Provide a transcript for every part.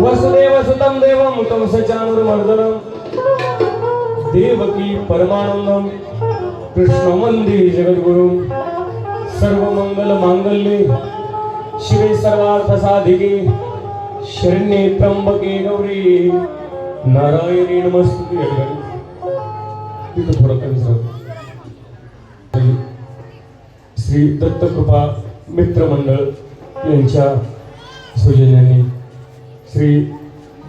वसुदेव सुतम देवम कंसचानुर्मर्दनम देवकी परमानंदम कृष्ण वंदे जगद्गुरु। सर्व मंगल मांगल्ये शिवे सर्वार्थ साधिके शरण्ये त्र्यंबके गौरी। नारायणी नमस्तुते तिथं थोडं कमी श्री दत्तकृपा मित्रमंडळ यांच्या सौजन्याने श्री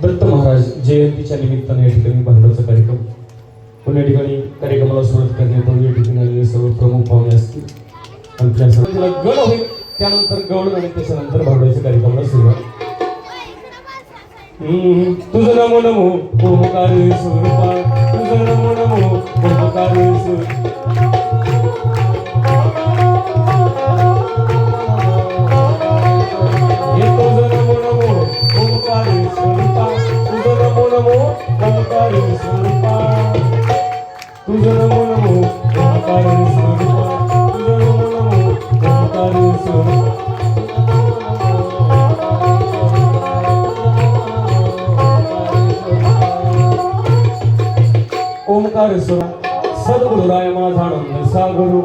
दत्त महाराज जयंतीच्या निमित्ताने या ठिकाणी भांडवचा कार्यक्रम पण या ठिकाणी कार्यक्रमाला सुरुवात करण्यापूर्वी या ठिकाणी आलेले सर्व प्रमुख पाहुणे असतील. आणि त्या सर्वांना गण होईल त्यानंतर गौड आणि त्याच्यानंतर भांडवच्या कार्यक्रमाला सुरुवात. तुझं नमो नमो ओमकार स्वरूपा तुझं नमो नमो ओमकार स्वरूपा ओंकार स्वरूप सद्गुरुराय माझा सागरू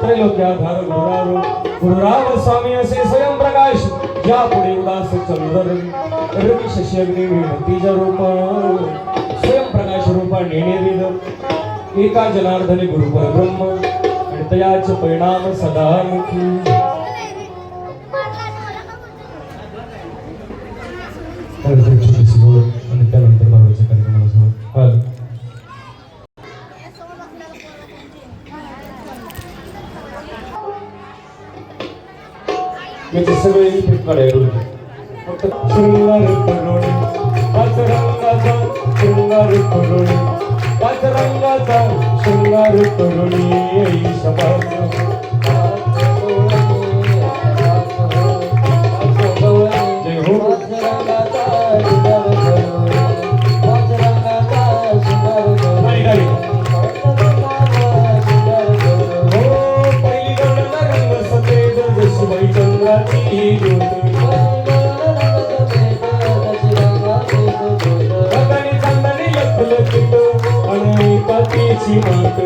त्रैलोक्याधार गुरुराव गुरुराव स्वामी असे स्वयंप्रकाश या पुढे उदास चंद्र रवी शशी अग्नी विनंतीज रूप स्वयंप्रकाश रूपा नेणे एका जनार्दने गुरु परब्रह्म तयाचे परिणाम सदा मुखी त्यानंतर याचे सगळे इफेक्ट काढायला फक्त शृंगार करोडे पाच रंगाचा शृंगार पाच रंगाचा शृंगार जशीबाई मात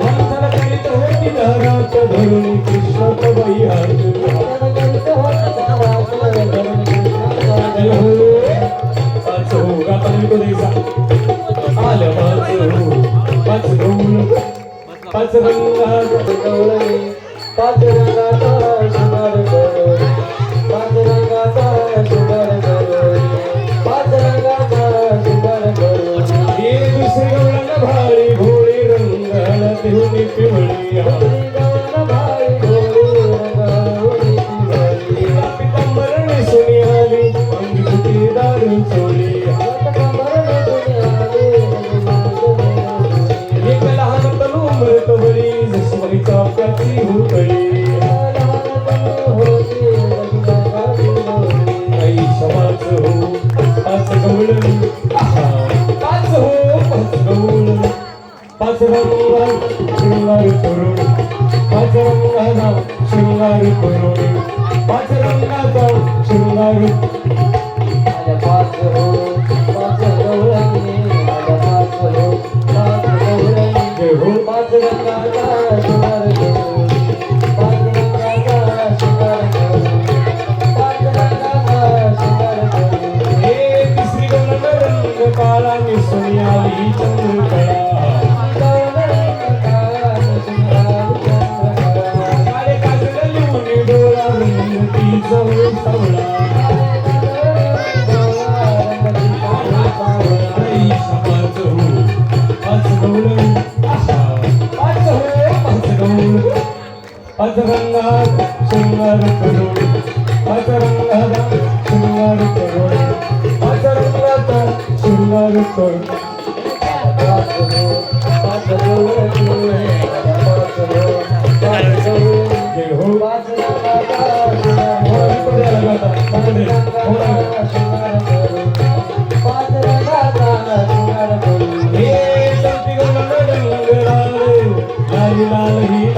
मंथन करीत होती दारात धरून कृष्ण कवई हात हो पाच हो गाता नको पाच हो पाच रंगात पाच रंगाचा पाच पाच रंगात शृंगार करून रंगात शृंगार करून. पाच रंगाचा शृंगार करून. लाल ही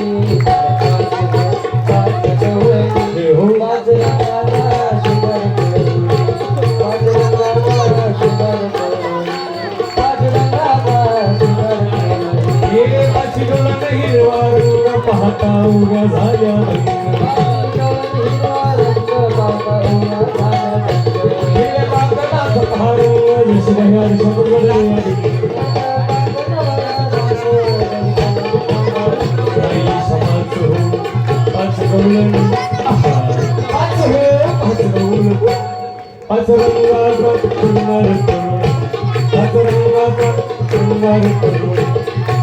डोळ्यात हिरवा रंग पाहता उभ्या झाल्या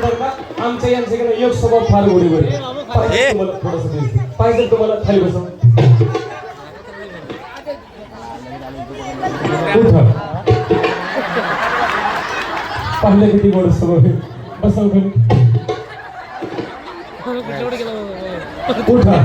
करून बघा आमच्या यांच्याकडे योग स्वभाव फार गोडी गोडी तुम्हाला थोडस पाहिजे तुम्हाला खाली बसा. पाहिलं किती गोड स्वभाव बसव उठा.